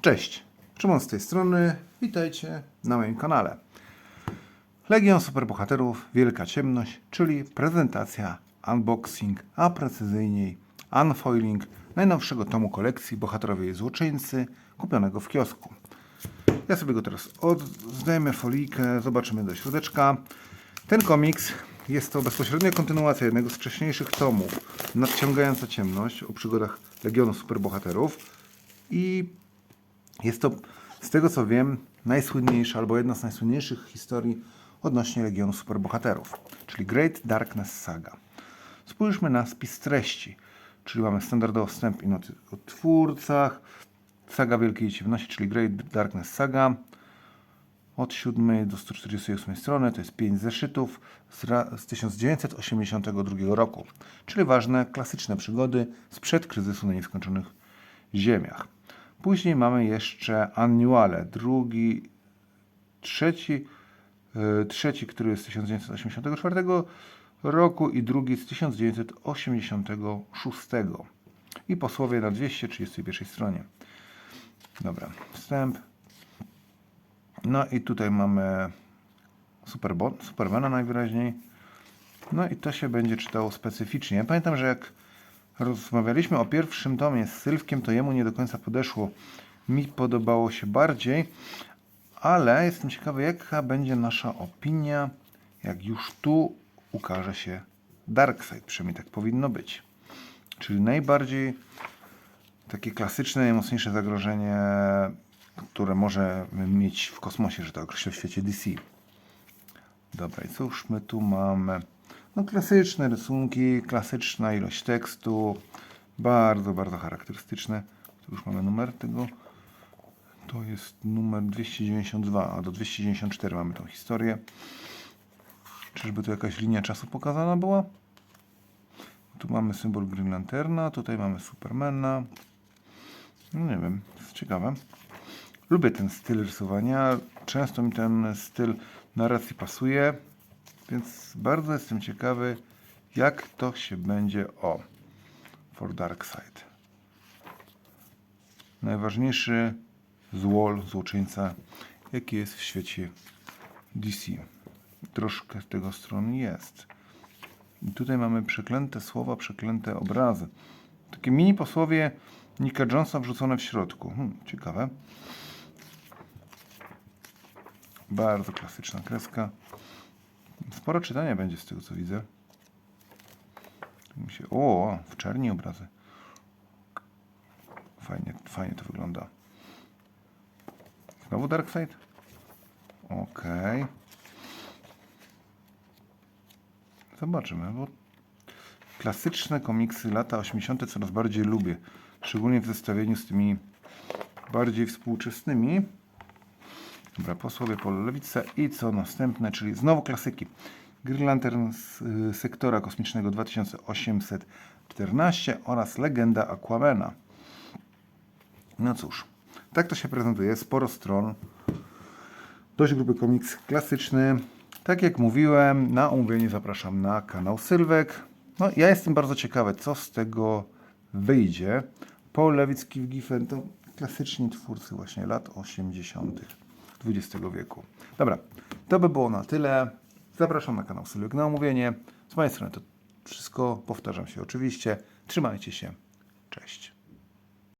Cześć, Szymon z tej strony, witajcie na moim kanale. Legion Superbohaterów Wielka Ciemność, czyli prezentacja, unboxing, a precyzyjniej unfoiling najnowszego tomu kolekcji Bohaterowie i Złoczyńcy kupionego w kiosku. Ja sobie go teraz od... zdejmę folijkę, zobaczymy do środeczka. Ten komiks jest to bezpośrednia kontynuacja jednego z wcześniejszych tomów Nadciągająca Ciemność o przygodach Legionu Superbohaterów i jest to, z tego co wiem, najsłynniejsza albo jedna z najsłynniejszych historii odnośnie Legionu Superbohaterów, czyli Great Darkness Saga. Spójrzmy na spis treści, czyli mamy standardowo wstęp i noty o twórcach, Saga Wielkiej Ciemności, czyli Great Darkness Saga, od 7 do 148 strony, to jest 5 zeszytów z, z 1982 roku, czyli ważne, klasyczne przygody sprzed kryzysu na nieskończonych ziemiach. Później mamy jeszcze annuale, drugi, trzeci, e, trzeci, który jest z 1984 roku i drugi z 1986 i posłowie na 231 stronie. Dobra, wstęp. No i tutaj mamy Superbo, Supermana najwyraźniej. No i to się będzie czytało specyficznie. Ja pamiętam, że jak rozmawialiśmy o pierwszym tomie z Sylwkiem, to jemu nie do końca podeszło. Mi podobało się bardziej, ale jestem ciekawy, jaka będzie nasza opinia, jak już tu ukaże się Darkseid. Przynajmniej tak powinno być. Czyli najbardziej takie klasyczne, najmocniejsze zagrożenie, które może mieć w kosmosie, że tak określę, w świecie DC. Dobra, i cóż my tu mamy? No klasyczne rysunki, klasyczna ilość tekstu, bardzo, bardzo charakterystyczne. Tu już mamy numer tego. To jest numer 292, a do 294 mamy tą historię. Czyżby tu jakaś linia czasu pokazana była? Tu mamy symbol Green Lanterna, tutaj mamy Supermana. No nie wiem, jest ciekawe. Lubię ten styl rysowania. Często mi ten styl narracji pasuje, więc bardzo jestem ciekawy, jak to się będzie o For Dark Side. Najważniejszy złol, złoczyńca, jaki jest w świecie DC. Troszkę z tego strony jest. I tutaj mamy przeklęte słowa, przeklęte obrazy. Takie mini posłowie Nika Jonesa wrzucone w środku. Hmm, ciekawe. Bardzo klasyczna kreska. Sporo czytania będzie z tego co widzę. Mi się... O, w czerni obrazy. Fajnie, fajnie to wygląda. Znowu Darkseid? Okej. Zobaczymy, bo klasyczne komiksy lata 80. coraz bardziej lubię. Szczególnie w zestawieniu z tymi bardziej współczesnymi. Dobra, posłowie po lewicę i co następne, czyli znowu klasyki. Green Lantern z y, sektora kosmicznego 2814 oraz Legenda Aquamena. No cóż, tak to się prezentuje. Sporo stron. Dość gruby komiks klasyczny. Tak jak mówiłem, na omówienie zapraszam na kanał Sylwek. No, ja jestem bardzo ciekawy, co z tego wyjdzie. Paul Lewicki w Giffen to klasyczni twórcy właśnie lat 80. XX wieku. Dobra, to by było na tyle. Zapraszam na kanał Sylwek na omówienie. Z mojej strony to wszystko. Powtarzam się oczywiście. Trzymajcie się. Cześć.